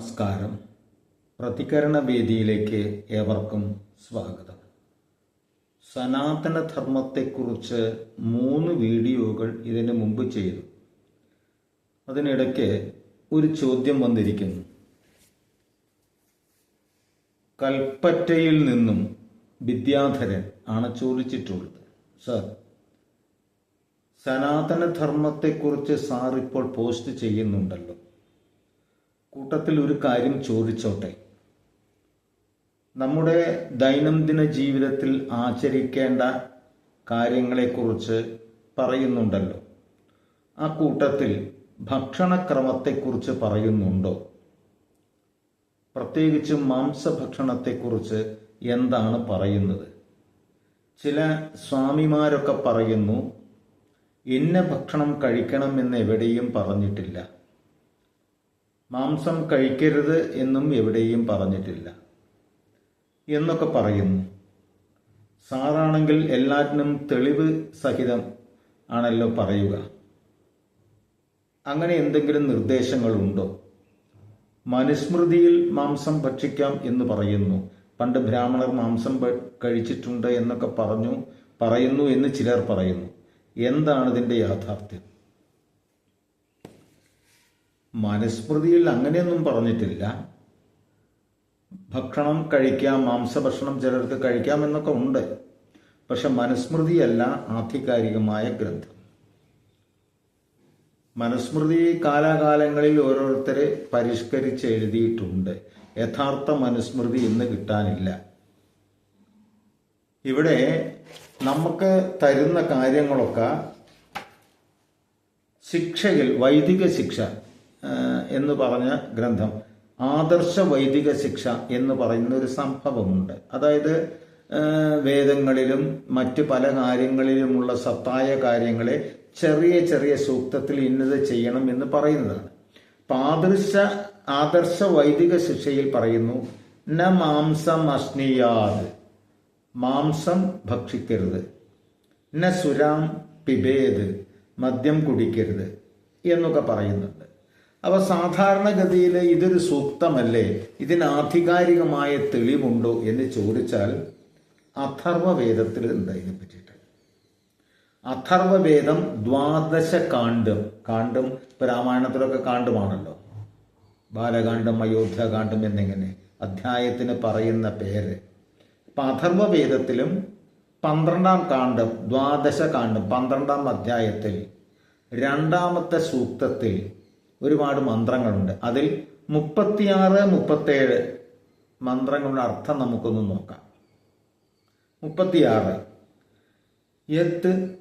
നമസ്കാരം. പ്രതികരണ വേദിയിലേക്ക് ഏവർക്കും സ്വാഗതം. സനാതനധർമ്മത്തെക്കുറിച്ച് മൂന്ന് വീഡിയോകൾ ഇതിനു മുമ്പ് ചെയ്തു. അതിനിടയ്ക്ക് ഒരു ചോദ്യം വന്നിരിക്കുന്നു. കൽപ്പറ്റയിൽ നിന്നും വിദ്യാധരൻ ആണ് ചോദിച്ചിട്ടുള്ളത്. സർ സനാതനധർമ്മത്തെക്കുറിച്ച് സാർ ഇപ്പോൾ പോസ്റ്റ് ചെയ്യുന്നുണ്ടല്ലോ. കൂട്ടത്തിൽ ഒരു കാര്യം ചോദിച്ചോട്ടെ? നമ്മുടെ ദൈനംദിന ജീവിതത്തിൽ ആചരിക്കേണ്ട കാര്യങ്ങളെക്കുറിച്ച് പറയുന്നുണ്ടല്ലോ. ആ കൂട്ടത്തിൽ ഭക്ഷണക്രമത്തെക്കുറിച്ച് പറയുന്നുണ്ടോ? പ്രത്യേകിച്ച് മാംസഭക്ഷണത്തെക്കുറിച്ച് എന്താണ് പറയുന്നത്? ചില സ്വാമിമാരൊക്കെ പറയുന്നു ഇന്ന ഭക്ഷണം കഴിക്കണം കഴിക്കണമെന്ന് എവിടെയും പറഞ്ഞിട്ടില്ല. മാംസം കഴിക്കരുത് എന്നും എവിടെയും പറഞ്ഞിട്ടില്ല. എന്നൊക്കെ പറയുന്നു. സാറാണെങ്കിൽ എല്ലാറ്റിനും തെളിവ് സഹിതം ആണല്ലോ പറയുക. അങ്ങനെ എന്തെങ്കിലും നിർദ്ദേശങ്ങളുണ്ടോ? മനുസ്മൃതിയിൽ മാംസം ഭക്ഷിക്കാം എന്ന് പറയുന്നു. പണ്ട് ബ്രാഹ്മണർ മാംസം കഴിച്ചിട്ടുണ്ട് എന്നൊക്കെ പറഞ്ഞു പറയുന്നു എന്ന് ചിലർ പറയുന്നു. എന്താണ് ഇതിന്റെ യാഥാർത്ഥ്യം? മനുസ്മൃതിയിൽ അങ്ങനെയൊന്നും പറഞ്ഞിട്ടില്ല. ഭക്ഷണം കഴിക്കാം മാംസഭക്ഷണം ചിലർക്ക് കഴിക്കാം എന്നൊക്കെ ഉണ്ട്. പക്ഷെ മനുസ്മൃതിയല്ല ആധികാരികമായ ഗ്രന്ഥം. മനുസ്മൃതി കാലാകാലങ്ങളിൽ ഓരോരുത്തരെ പരിഷ്കരിച്ച് എഴുതിയിട്ടുണ്ട്. യഥാർത്ഥ മനുസ്മൃതി ഇന്ന് കിട്ടാനില്ല. ഇവിടെ നമുക്ക് തരുന്ന കാര്യങ്ങളൊക്കെ ശിക്ഷയിൽ വൈദിക ശിക്ഷ എന്ന് പറഞ്ഞ ഗ്രന്ഥം. ആദർശ വൈദിക ശിക്ഷ എന്ന് പറയുന്ന ഒരു സംഭവമുണ്ട്. അതായത് വേദങ്ങളിലും മറ്റു പല കാര്യങ്ങളിലുമുള്ള സത്തായ കാര്യങ്ങളെ ചെറിയ ചെറിയ സൂക്തത്തിൽ ഇന്നത് ചെയ്യണം എന്ന് പറയുന്നതാണ്. അപ്പൊ ആദർശ ആദർശ വൈദിക ശിക്ഷയിൽ പറയുന്നു ന മാംസം അശ്നിയാത് മാംസം ഭക്ഷിക്കരുത് ന സുരാം പിബേത് മദ്യം കുടിക്കരുത് എന്നൊക്കെ പറയുന്നുണ്ട്. അപ്പൊ സാധാരണഗതിയിൽ ഇതൊരു സൂക്തമല്ലേ? ഇതിന് ആധികാരികമായ തെളിവുണ്ടോ എന്ന് ചോദിച്ചാൽ അഥർവവേദത്തിൽ ഉണ്ട് ഇതിനെ പറ്റിയിട്ട്. അഥർവവേദം ദ്വാദശ കാണ്ഡം കാണ്ഡം ഇപ്പൊ രാമായണത്തിലൊക്കെ കാണ്ഡമാണല്ലോ ബാലകാന്ഡം അയോധ്യാകാന്ഡം എന്നിങ്ങനെ അധ്യായത്തിന് പറയുന്ന പേര്. അപ്പൊ അഥർവവേദത്തിലും പന്ത്രണ്ടാം കാണ്ഡം ദ്വാദശ കാണ്ഡം പന്ത്രണ്ടാം അധ്യായത്തിൽ രണ്ടാമത്തെ സൂക്തത്തിൽ ഒരുപാട് മന്ത്രങ്ങളുണ്ട്. അതിൽ മുപ്പത്തിയാറ് മുപ്പത്തേഴ് മന്ത്രങ്ങളുടെ അർത്ഥം നമുക്കൊന്ന് നോക്കാം. മുപ്പത്തിയാറ്. യത്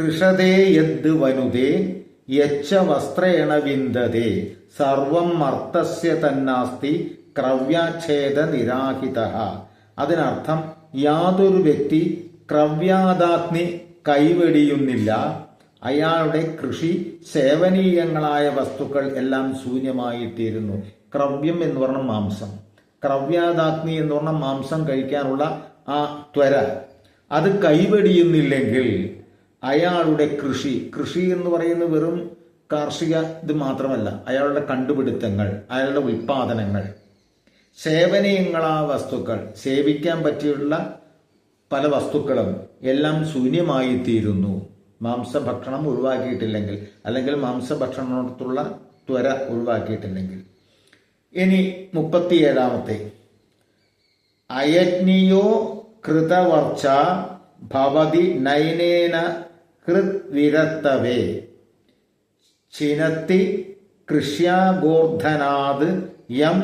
കൃഷതേ യദ് വനുതേ യച്ച വസ്ത്രേണ വിന്ദതേ സർവം അർത്ഥസ്യ തന്നാസ്തി ക്രവ്യാച്ഛേദ നിരാഹിത. അതിനർത്ഥം യാതൊരു വ്യക്തി ക്രവ്യാദാഗ്നി കൈവെടിയുന്നില്ല അയാളുടെ കൃഷി സേവനീയങ്ങളായ വസ്തുക്കൾ എല്ലാം ശൂന്യമായിത്തീരുന്നു. ക്രവ്യം എന്ന് പറഞ്ഞ മാംസം. ക്രവ്യാദാഗ്നി എന്ന് പറഞ്ഞ മാംസം കഴിക്കാനുള്ള ആ ത്വര. അത് കൈവടിയുന്നില്ലെങ്കിൽ അയാളുടെ കൃഷി കൃഷി എന്ന് പറയുന്നത് വെറും കാർഷിക ഇത് മാത്രമല്ല അയാളുടെ കണ്ടുപിടുത്തങ്ങൾ അയാളുടെ ഉൽപാദനങ്ങൾ. സേവനീയങ്ങളാ വസ്തുക്കൾ. സേവിക്കാൻ പറ്റിയുള്ള പല വസ്തുക്കളും എല്ലാം ശൂന്യമായി തീരുന്നു മാംസഭക്ഷണം ഒഴിവാക്കിയിട്ടില്ലെങ്കിൽ അല്ലെങ്കിൽ മാംസഭക്ഷണത്തോടുള്ള ത്വര ഒഴിവാക്കിയിട്ടില്ലെങ്കിൽ ഇനി മുപ്പത്തിയേഴാമത്തെ. അയജ്ഞിയോ കൃതവർച്ച ഭവതി നൈനേന ഹൃദ്വിരത്തവേ ചിനത്തി കൃഷ്യാഗോർധനാത് യം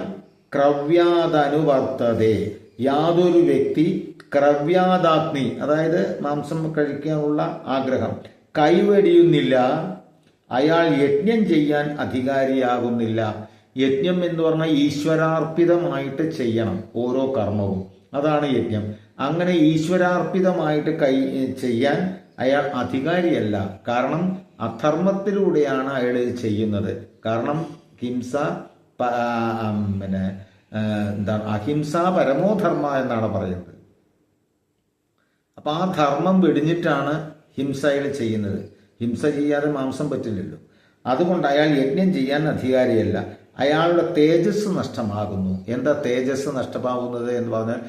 ക്രവ്യാദനുവർത്തതേ യാതൊരു വ്യക്തി ക്രവ്യാദാഗ്നി അതായത് മാംസം കഴിക്കാനുള്ള ആഗ്രഹം കൈവെടിയുന്നില്ല. അയാൾ യജ്ഞം ചെയ്യാൻ അധികാരിയാകുന്നില്ല. യജ്ഞം എന്ന് പറഞ്ഞാൽ ഈശ്വരാർപ്പിതമായിട്ട് ചെയ്യണം ഓരോ കർമ്മവും. അതാണ് യജ്ഞം. അങ്ങനെ ഈശ്വരാർപ്പിതമായിട്ട് കൈ ചെയ്യാൻ അയാൾ അധികാരിയല്ല. കാരണം അധർമ്മത്തിലൂടെയാണ് അയാൾ ചെയ്യുന്നത്. കാരണം ഹിംസ പിന്നെ എന്താണ് അഹിംസ പരമോധർമ്മ എന്നാണ് പറയുന്നത്. അപ്പൊ ആ ധർമ്മം വെടിഞ്ഞിട്ടാണ് ഹിംസയിൽ ചെയ്യുന്നത്. ഹിംസ ചെയ്യാതെ മാംസം പറ്റില്ലല്ലോ. അതുകൊണ്ട് അയാൾ യജ്ഞം ചെയ്യാൻ അധികാരിയല്ല. അയാളുടെ തേജസ് നഷ്ടമാകുന്നു. എന്താ തേജസ് നഷ്ടമാകുന്നത് എന്ന് പറഞ്ഞാൽ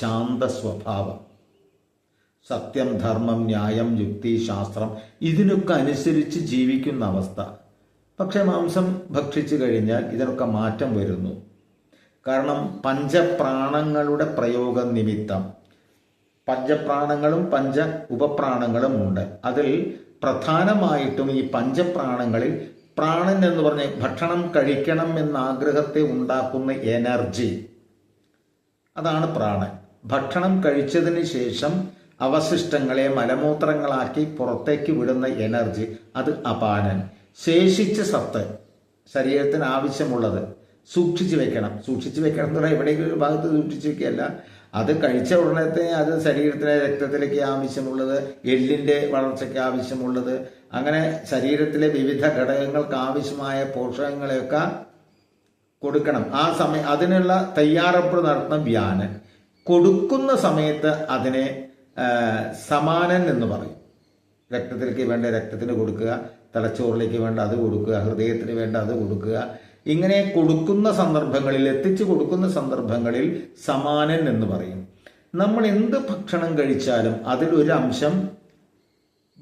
ശാന്ത സ്വഭാവം. സത്യം ധർമ്മം ന്യായം യുക്തി ശാസ്ത്രം ഇതിനൊക്കെ അനുസരിച്ച് ജീവിക്കുന്ന അവസ്ഥ. പക്ഷെ മാംസം ഭക്ഷിച്ചു കഴിഞ്ഞാൽ ഇതിനൊക്കെ മാറ്റം വരുന്നു. കാരണം പഞ്ചപ്രാണങ്ങളുടെ പ്രയോഗ നിമിത്തം പഞ്ചപ്രാണങ്ങളും പഞ്ച ഉപപ്രാണങ്ങളും ഉണ്ട്. അതിൽ പ്രധാനമായിട്ടും ഈ പഞ്ചപ്രാണങ്ങളിൽ പ്രാണൻ എന്ന് പറഞ്ഞ് ഭക്ഷണം കഴിക്കണം എന്ന ആഗ്രഹത്തെ ഉണ്ടാക്കുന്ന എനർജി. അതാണ് പ്രാണൻ. ഭക്ഷണം കഴിച്ചതിന് ശേഷം അവശിഷ്ടങ്ങളെ മലമൂത്രങ്ങളാക്കി പുറത്തേക്ക് വിടുന്ന എനർജി. അത് അപാനൻ. ശേഷിച്ച സത്ത് ശരീരത്തിന് ആവശ്യമുള്ളത് സൂക്ഷിച്ചു വെക്കണം. സൂക്ഷിച്ചു വെക്കണം എന്ന് പറഞ്ഞാൽ എവിടെയെങ്കിലും ഒരു ഭാഗത്ത് സൂക്ഷിച്ചു വെക്കുകയല്ല. അത് കഴിച്ച ഉടനത്തെ അത് ശരീരത്തിലെ രക്തത്തിലേക്ക് ആവശ്യമുള്ളത് എല്ലിന്റെ വളർച്ചയ്ക്ക് ആവശ്യമുള്ളത് അങ്ങനെ ശരീരത്തിലെ വിവിധ ഘടകങ്ങൾക്ക് ആവശ്യമായ പോഷകങ്ങളെയൊക്കെ കൊടുക്കണം. ആ സമയം അതിനുള്ള തയ്യാറെടുപ്പ് നടത്തുന്ന വ്യാനൻ കൊടുക്കുന്ന സമയത്ത് അതിനെ സമാനൻ എന്ന് പറയും. രക്തത്തിലേക്ക് വേണ്ട രക്തത്തിന് കൊടുക്കുക. തലച്ചോറിലേക്ക് വേണ്ട അത് കൊടുക്കുക ഹൃദയത്തിന് വേണ്ട അത് കൊടുക്കുക. ഇങ്ങനെ കൊടുക്കുന്ന സന്ദർഭങ്ങളിൽ എത്തിച്ചു കൊടുക്കുന്ന സന്ദർഭങ്ങളിൽ സമാനൻ എന്ന് പറയും. നമ്മൾ എന്ത് ഭക്ഷണം കഴിച്ചാലും അതിലൊരു അംശം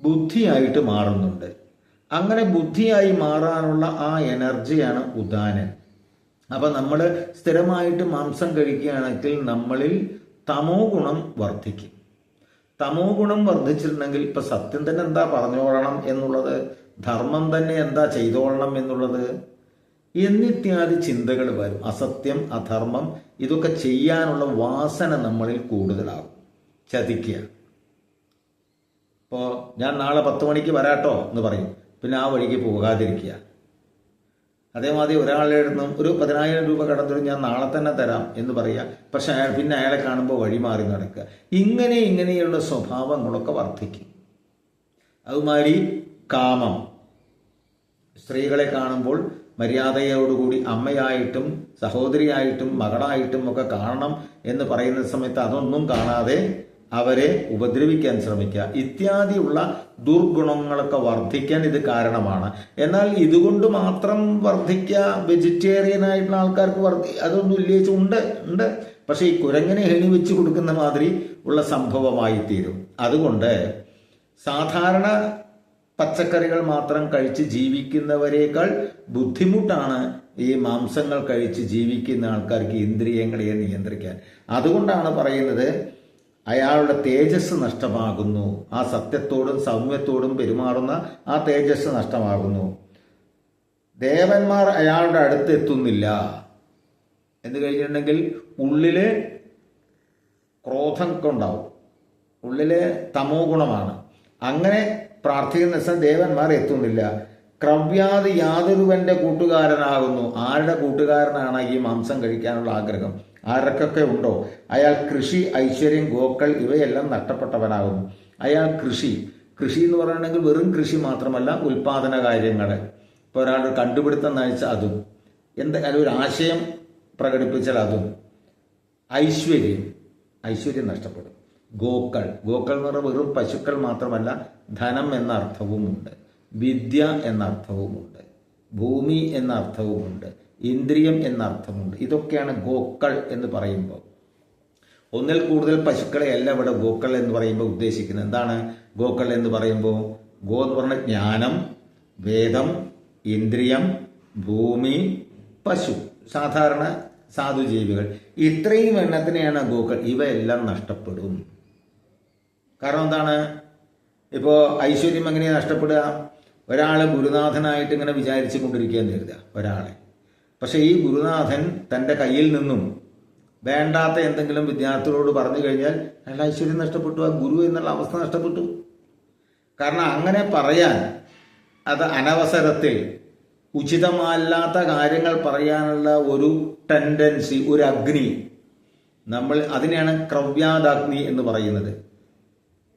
ബുദ്ധിയായിട്ട് മാറുന്നുണ്ട്. അങ്ങനെ ബുദ്ധിയായി മാറാനുള്ള ആ എനർജിയാണ് ഉദാനൻ. അപ്പൊ നമ്മൾ സ്ഥിരമായിട്ട് മാംസം കഴിക്കുകയാണെങ്കിൽ നമ്മളിൽ തമോ ഗുണം വർദ്ധിക്കും. തമോ ഗുണം വർദ്ധിച്ചിട്ടുണ്ടെങ്കിൽ ഇപ്പൊ സത്യം തന്നെ എന്താ പറഞ്ഞോളണം എന്നുള്ളത്? ധർമ്മം തന്നെ എന്താ ചെയ്തോളണം എന്നുള്ളത്? എന്നിത്യാദി ചിന്തകൾ വരും. അസത്യം അധർമ്മം ഇതൊക്കെ ചെയ്യാനുള്ള വാസന നമ്മളിൽ കൂടുതലാകും. ചതിക്കുക. ഇപ്പോൾ ഞാൻ നാളെ പത്ത് മണിക്ക് വരാട്ടോ എന്ന് പറയും. പിന്നെ ആ വഴിക്ക് പോകാതിരിക്കുക. അതേമാതിരി ഒരാളുടെ അടുത്തും ഒരു പതിനായിരം രൂപ കടന്നു ഞാൻ നാളെ തന്നെ തരാം എന്ന് പറയുക പക്ഷെ അയാൾ പിന്നെ അയാളെ കാണുമ്പോൾ വഴി മാറി നടക്കുക. ഇങ്ങനെ ഇങ്ങനെയുള്ള സ്വഭാവങ്ങളൊക്കെ വർദ്ധിക്കും. അതുമാതിരി കാമം. സ്ത്രീകളെ കാണുമ്പോൾ മര്യാദയോടുകൂടി അമ്മയായിട്ടും സഹോദരിയായിട്ടും മകളായിട്ടും ഒക്കെ കാണണം എന്ന് പറയുന്ന സമയത്ത് അതൊന്നും കാണാതെ അവരെ ഉപദ്രവിക്കാൻ ശ്രമിക്കുക. ഇത്യാദിയുള്ള ദുർഗുണങ്ങളൊക്കെ വർദ്ധിക്കാൻ ഇത് കാരണമാണ്. എന്നാൽ ഇതുകൊണ്ട് മാത്രം വർദ്ധിക്കുക വെജിറ്റേറിയൻ ആയിട്ടുള്ള ആൾക്കാർക്ക് വർദ്ധി അതൊന്നും ഇല്ലേച്ച് ഉണ്ട് ഉണ്ട്. പക്ഷേ ഈ കുരങ്ങനെ ഹെണി വെച്ച് കൊടുക്കുന്ന മാതിരി ഉള്ള സംഭവമായി തീരും അതുകൊണ്ട് സാധാരണ പച്ചക്കറികൾ മാത്രം കഴിച്ച് ജീവിക്കുന്നവരെക്കാൾ ബുദ്ധിമുട്ടാണ് ഈ മാംസങ്ങൾ കഴിച്ച് ജീവിക്കുന്ന ആൾക്കാർക്ക് ഇന്ദ്രിയങ്ങളെ നിയന്ത്രിക്കാൻ. അതുകൊണ്ടാണ് പറയുന്നത് അയാളുടെ തേജസ് നഷ്ടമാകുന്നു. ആ സത്യത്തോടും സൗമ്യത്തോടും പെരുമാറുന്ന ആ തേജസ് നഷ്ടമാകുന്നു. ദേവന്മാർ അയാളുടെ അടുത്ത് എത്തുന്നില്ല. എന്ന് കഴിഞ്ഞിട്ടുണ്ടെങ്കിൽ ഉള്ളിൽ ക്രോധം ഉണ്ടാവും. ഉള്ളിൽ തമോ ഗുണമാണ് അങ്ങനെ പ്രാർത്ഥിക്കുന്ന ദിവസം ദേവന്മാർ എത്തുന്നില്ല. ക്രവ്യാതി യാതൊരുവന്റെ കൂട്ടുകാരനാകുന്നു. ആരുടെ കൂട്ടുകാരനാണ് ഈ മാംസം കഴിക്കാനുള്ള ആഗ്രഹം? ആരൊക്കെ ഉണ്ടോ? അയാൾ കൃഷി ഐശ്വര്യം ഗോക്കൾ ഇവയെല്ലാം നഷ്ടപ്പെട്ടവനാകുന്നു. അയാൾ കൃഷി. കൃഷി എന്ന് പറയുകയാണെങ്കിൽ വെറും കൃഷി മാത്രമല്ല ഉൽപാദന കാര്യങ്ങൾ. ഇപ്പോൾ ഒരാൾ കണ്ടുപിടുത്തം നയിച്ച അതും. എന്തെങ്കിലും ഒരു ആശയം പ്രകടിപ്പിച്ചാൽ അതും. ഐശ്വര്യം. ഐശ്വര്യം നഷ്ടപ്പെടും. ഗോക്കൾ. ഗോക്കൾ എന്ന് പറഞ്ഞാൽ വെറും പശുക്കൾ മാത്രമല്ല ധനം എന്ന അർത്ഥവുമുണ്ട് വിദ്യ എന്ന അർത്ഥവുമുണ്ട് ഭൂമി എന്ന അർത്ഥവുമുണ്ട് ഇന്ദ്രിയം എന്ന അർത്ഥമുണ്ട് ഇതൊക്കെയാണ് ഗോക്കൾ എന്ന് പറയുമ്പോൾ. ഒന്നിൽ കൂടുതൽ പശുക്കളെ അല്ല ഇവിടെ ഗോക്കൾ എന്ന് പറയുമ്പോൾ ഉദ്ദേശിക്കുന്നത്. എന്താണ് ഗോക്കൾ എന്ന് പറയുമ്പോൾ? ഗോ എന്ന് പറഞ്ഞ ജ്ഞാനം വേദം ഇന്ദ്രിയം ഭൂമി പശു സാധാരണ സാധുജീവികൾ. ഇത്രയും എണ്ണത്തിനെയാണ് ഗോക്കൾ. ഇവയെല്ലാം നഷ്ടപ്പെടും. കാരണം എന്താണ്? ഇപ്പോൾ ഐശ്വര്യം എങ്ങനെ നഷ്ടപ്പെടുക? ഒരാളെ ഗുരുനാഥനായിട്ട് ഇങ്ങനെ വിചാരിച്ചു കൊണ്ടിരിക്കുകയെന്ന് കരുതുക ഒരാളെ. പക്ഷേ ഈ ഗുരുനാഥൻ തന്റെ കയ്യിൽ നിന്നും വേണ്ടാത്ത എന്തെങ്കിലും വിദ്യാർത്ഥികളോട് പറഞ്ഞു കഴിഞ്ഞാൽ അയാൾ ഐശ്വര്യം നഷ്ടപ്പെട്ടു ആ ഗുരു എന്നുള്ള അവസ്ഥ നഷ്ടപ്പെട്ടു. കാരണം അങ്ങനെ പറയാൻ അത് അനവസരത്തിൽ ഉചിതമല്ലാത്ത കാര്യങ്ങൾ പറയാനുള്ള ഒരു ടെൻഡൻസി ഒരു അഗ്നി നമ്മൾ അതിനെയാണ് ക്രവ്യാദാഗ്നി എന്ന് പറയുന്നത്.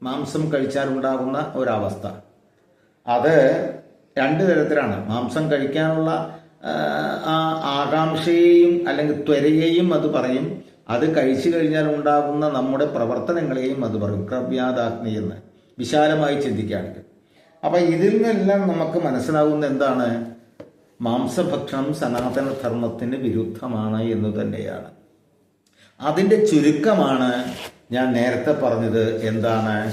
മാംസം കഴിച്ചാൽ ഉണ്ടാകുന്ന ഒരവസ്ഥ. അത് രണ്ട് തരത്തിലാണ്. മാംസം കഴിക്കാനുള്ള ആ, ആകാംക്ഷയെയും അല്ലെങ്കിൽ ത്വരയെയും അത് പറയും. അത് കഴിച്ചു കഴിഞ്ഞാൽ ഉണ്ടാകുന്ന നമ്മുടെ പ്രവർത്തനങ്ങളെയും അത് പറയും. ക്രവ്യാദാഗ്നി എന്ന്. വിശാലമായി ചിന്തിക്കുകയാണെങ്കിൽ. അപ്പൊ ഇതിൽ നിന്നെല്ലാം നമുക്ക് മനസ്സിലാവുന്ന എന്താണ്? മാംസഭക്ഷണം സനാതന ധർമ്മത്തിന് വിരുദ്ധമാണ് എന്ന് തന്നെയാണ്. അതിന്റെ ചുരുക്കമാണ് ഞാൻ നേരത്തെ പറഞ്ഞത് എന്താണ്?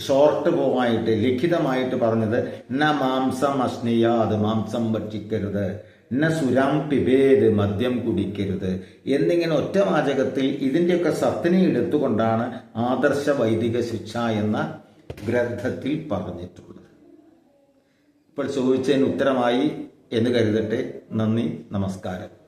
ഷോർട്ട് പോവായിട്ട് ലിഖിതമായിട്ട് പറഞ്ഞത് ന മാംസം അശ്നിയാത് മാംസം ഭക്ഷിക്കരുത്. ന സുരാം പിബേത് മദ്യം കുടിക്കരുത്. എന്നിങ്ങനെ ഒറ്റ വാചകത്തിൽ ഇതിന്റെയൊക്കെ സത്തിനെ എടുത്തുകൊണ്ടാണ് ആദർശ വൈദിക ശിക്ഷ എന്ന ഗ്രന്ഥത്തിൽ പറഞ്ഞിട്ടുള്ളത്. ഇപ്പോൾ ചോദിച്ചതിന് ഉത്തരമായി എന്ന് കരുതട്ടെ. നന്ദി നമസ്കാരം.